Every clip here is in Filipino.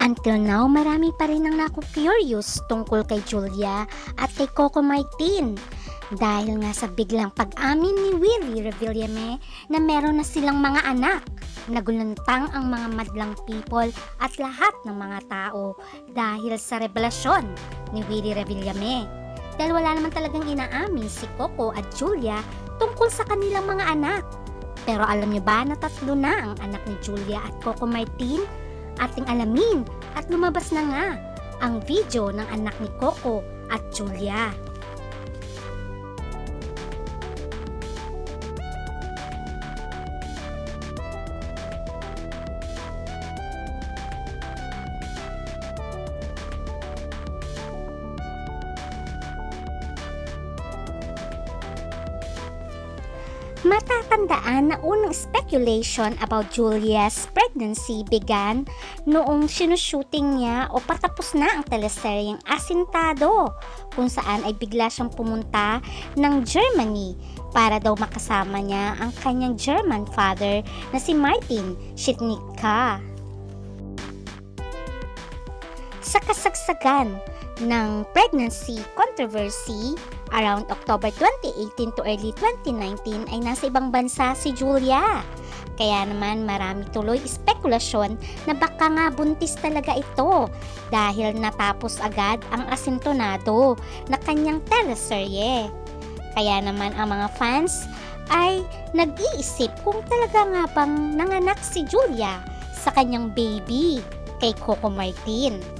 Until now, marami pa rin ang naku-curious tungkol kay Julia at kay Coco Martin. Dahil nga sa biglang pag-amin ni Willie Revillame na meron na silang mga anak. Nagulantang ang mga madlang people at lahat ng mga tao dahil sa revelasyon ni Willie Revillame. Dahil wala naman talagang inaamin si Coco at Julia tungkol sa kanilang mga anak. Pero alam niyo ba na tatlo na ang anak ni Julia at Coco Martin? Ating alamin at lumabas na nga ang video ng anak ni Coco at Julia. Matatandaan na unang speculation about Julia's pregnancy began noong sinushooting niya o patapos na ang teleseryeng Asintado kung saan ay bigla siyang pumunta ng Germany para daw makasama niya ang kanyang German father na si Martin Shitnika. Sa kasagsagan ng pregnancy controversy around October 2018 to early 2019 ay nasa ibang bansa si Julia. Kaya naman marami tuloy spekulasyon na baka nga buntis talaga ito dahil natapos agad ang asintonado na kanyang teleserye. Kaya naman ang mga fans ay nag-iisip kung talaga nga bang nanganak si Julia sa kanyang baby kay Coco Martin.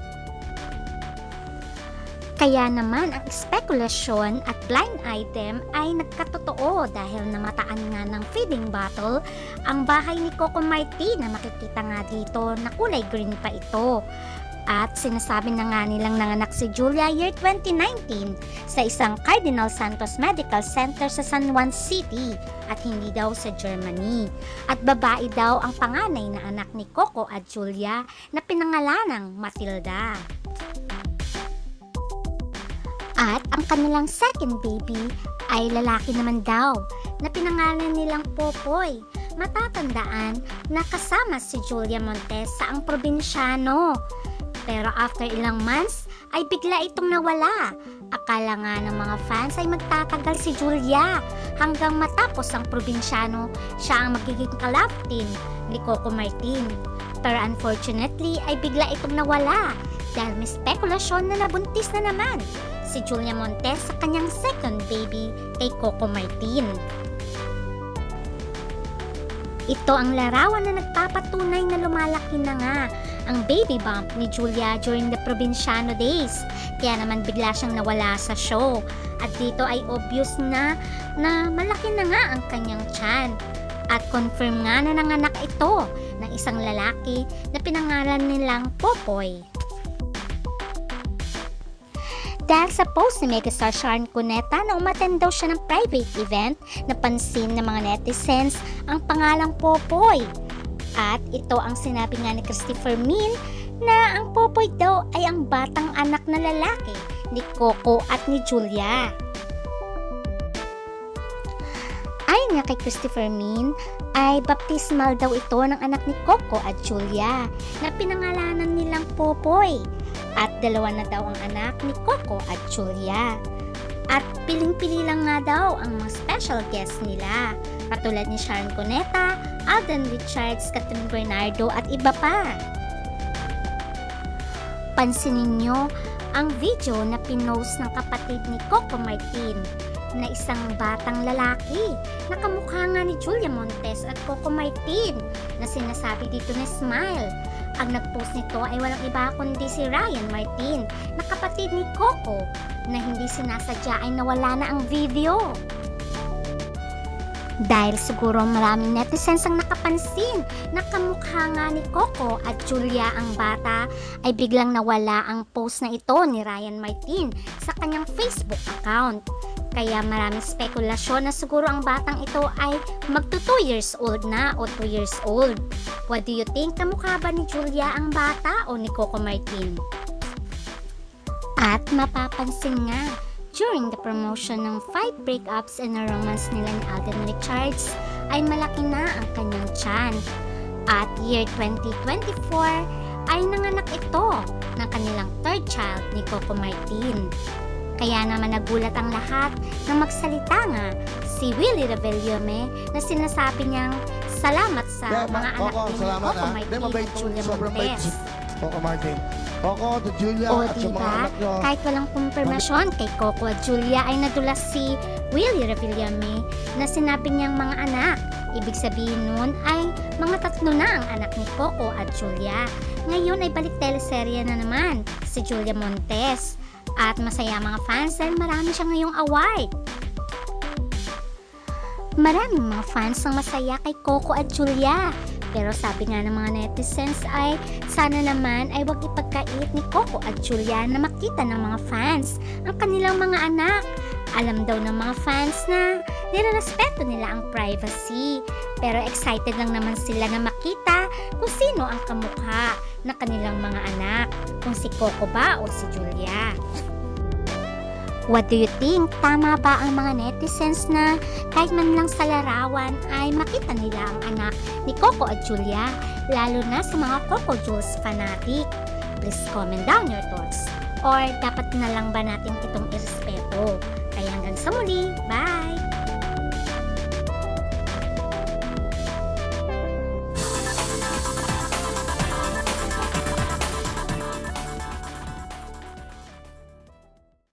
Kaya naman ang spekulasyon at blind item ay nagkatotoo dahil namataan nga ng feeding bottle ang bahay ni Coco Martin na makikita nga dito na kulay green pa ito. At sinasabi na nga nilang nanganak si Julia year 2019 sa isang Cardinal Santos Medical Center sa San Juan City at hindi daw sa Germany. At babae daw ang panganay na anak ni Coco at Julia na pinangalanang Matilda. At ang kanilang second baby ay lalaki naman daw na pinangalan nilang Popoy. Matatandaan na kasama si Julia Montes sa ang probinsyano. Pero after ilang months ay bigla itong nawala. Akala nga ng mga fans ay magtatagal si Julia hanggang matapos ang probinsyano siya ang magiging kalaptin ni Coco Martin. Pero unfortunately ay bigla itong nawala dahil may spekulasyon na nabuntis na naman si Julia Montes sa kanyang second baby kay Coco Martin. Ito ang larawan na nagpapatunay na lumalaki na nga ang baby bump ni Julia during the Provinciano days. Kaya naman bigla siyang nawala sa show. At dito ay obvious na na malaki na nga ang kanyang tiyan. At confirm nga na nanganak ito ng isang lalaki na pinangalan nilang Popoy. Dahil sa post ni megastar Sharon Cuneta na umattend daw siya ng private event, napansin ng mga netizens ang pangalang Popoy. At ito ang sinabi nga ni Christopher Min na ang Popoy daw ay ang batang anak na lalaki ni Coco at ni Julia. Ayon nga kay Christopher Min, ay baptismal daw ito ng anak ni Coco at Julia na pinangalanan nilang Popoy. At dalawa na daw ang anak ni Coco at Julia. At piling-pili lang nga daw ang mga special guests nila. Katulad ni Sharon Cuneta, Alden Richards, Catherine Bernardo at iba pa. Pansinin nyo ang video na pinost ng kapatid ni Coco Martin na isang batang lalaki na kamukha nga ni Julia Montes at Coco Martin na sinasabi dito na smile. Ang nagpost nito ay walang iba kundi si Ryan Martin na kapatid ni Coco na hindi sinasadya ay nawala na ang video. Dahil siguro maraming netizens ang nakapansin na kamukha nga ni Coco at Julia ang bata ay biglang nawala ang post na ito ni Ryan Martin sa kanyang Facebook account. Kaya maraming spekulasyon na siguro ang batang ito ay magto 2 years old na o 2 years old. What do you think? Kamukha ba ni Julia ang bata o ni Coco Martin? At mapapansin nga, during the promotion ng five breakups and a romance nila ni Alden Richards, ay malaki na ang kanyang tiyan. At year 2024 ay nanganak ito ng kanilang third child ni Coco Martin. Kaya naman nagulat ang lahat nang magsalita nga si Willie Revillame na sinasabi niyang salamat sa Yeah, mga ma- anak ni salamat, Coco ah. Martin at Julia Montes. Coco Martin. Coco, to Julia, O, at sa mga diba? anak nyo. Kahit walang kumpirmasyon kay Coco at Julia ay nadulas si Willie Revillame na sinabi niyang mga anak. Ibig sabihin nun ay mga tatlo na ang anak ni Coco at Julia. Ngayon ay balik teleserye na naman si Julia Montes. At masaya mga fans dahil marami siya ngayong award. Maraming mga fans ang masaya kay Coco at Julia. Pero sabi nga ng mga netizens ay sana naman ay wag ipagkait ni Coco at Julia na makita ng mga fans ang kanilang mga anak. Alam daw ng mga fans na nirerespeto nila ang privacy. Pero excited lang naman sila na makita kung sino ang kamukha na kanilang mga anak. Kung si Coco ba o si Julia. What do you think? Tama ba ang mga netizens na kahit man lang sa larawan ay makita nila ang anak ni Coco at Julia, lalo na sa mga Coco Jules fanatic? Please comment down your thoughts. Or dapat na lang ba natin itong irespeto? Kaya hanggang sa muli, bye!